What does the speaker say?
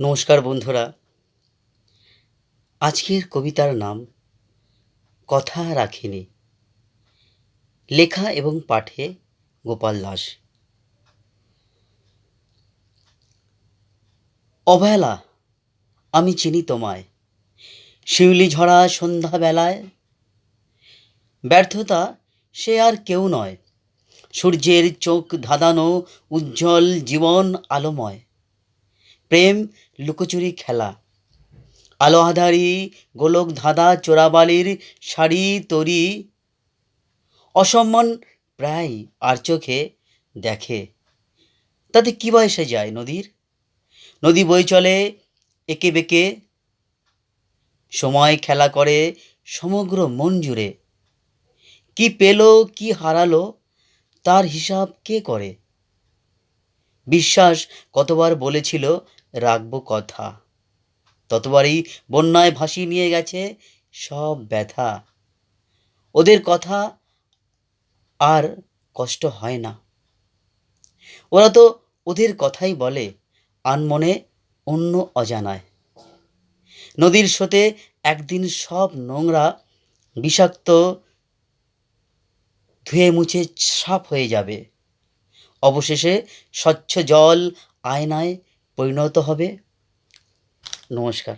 নমস্কার বন্ধুরা। আজকের কবিতার নাম কথা রাখিনি। লেখা এবং পাঠে গোপাল দাস। অবহেলা আমি চিনি তোমায়। শিউলি ঝরা সন্ধ্যাবেলায়। ব্যর্থতা সে আর কেউ নয়। সূর্যের চোখ ধাঁধানো উজ্জ্বল জীবন আলোময়। প্রেম লুকোচুরি খেলা। আলো আধারি গোলক ধাঁধা, চোরাবালির শাড়ি তরি। অসম্মান প্রায় আর চোখে দেখে। তাতে কী বয়সে যায় নদীর? নদী বই চলে একে বেঁকে। সময় খেলা করে সমগ্র মন জুড়ে। কি পেল, কি হারালো, তার হিসাব কে করে? বিশ্বাস কতবার বলেছিল, রাখব কথা। ততবারই বন্যায় ভাসিয়ে নিয়ে গেছে সব ব্যথা। ওদের কথা আর কষ্ট হয় না। ওরা তো ওদের কথাই বলে, আনমনে অন্য অজানায়। নদীর স্রোতে একদিন সব নোংরা, বিষাক্ত, ধুয়ে মুছে সাফ হয়ে যাবে। অবশেষে স্বচ্ছ জল আয়নায় পরিণত হবে। নমস্কার।